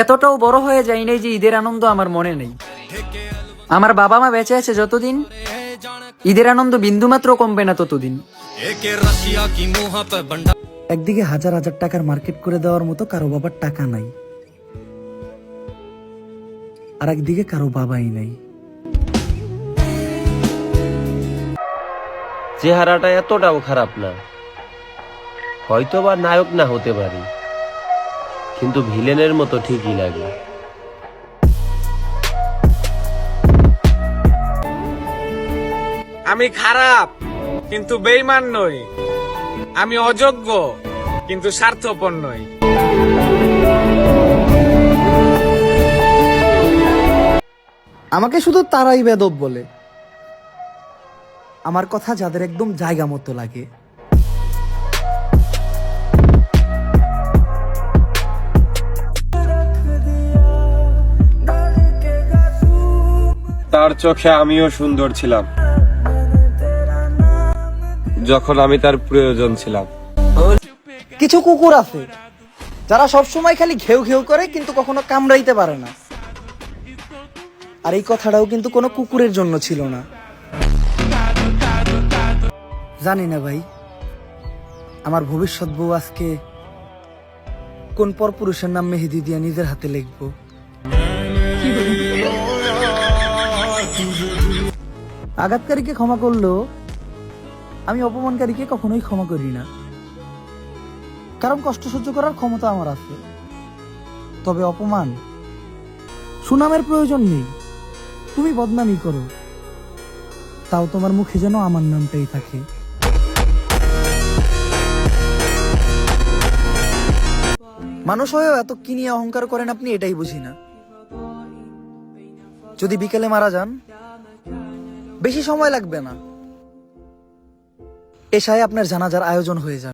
এতটাও বড় হয়ে যায় নাই যে ঈদের আনন্দ আমার মনে নেই। আমার বাবা মা বেঁচে আছে যতদিন, ঈদের আনন্দ বিন্দুমাত্র কমবে না ততদিন। একদিকে হাজার হাজার টাকার মার্কেট করে দেওয়ার মতো কারও বাবার টাকা নাই, আর একদিকে কারও বাবাই নাই। চেহারাটা এতটাও খারাপ না হয়তো বা নায়ক না হতে পারি। কিন্তু ভিলেনের মতো ঠিকই লাগে। আমি খারাপ কিন্তু বেইমান নই। আমি অযোগ্য কিন্তু স্বার্থপর নই। আমাকে শুধু তারাই বেদব বলে। আমার কথা যাদের একদম জায়গা মতো লাগে। তার চোখে আমিও সুন্দর ছিলাম। যখন আমি তার প্রয়োজন ছিলাম। কিছু কুকুর আছে, যারা সব সময় খালি ঘেউ ঘেউ করে, কিন্তু কখনো কামড়াইতে পারে না। আর এই কথাটাও কিন্তু কোনো কুকুরের জন্য ছিল না। জানি না ভাই, আমার ভবিষ্যৎ বউ আজকে কোন পর পুরুষের নাম মেহেদি দিয়ে নিজের হাতে লিখব। আঘাতকারীকে ক্ষমা করলেও আমি অপমানকারীকে কখনোই ক্ষমা করি না। কারণ কষ্ট সহ্য করার ক্ষমতা আমার আছে। তবে অপমান, সুনামের প্রয়োজন নেই। তুমি বদনামি করো। তাও তোমার মুখে যেন আমার নামটাই থাকে। মানুষ হয়েও এত কি নিয়ে অহংকার করেন আপনি এটাই বুঝি না। যদি বিকেলে মারা যান বেশি সময় লাগবে না। এশায় আপনার জানাজার আয়োজন হয়ে যাবে।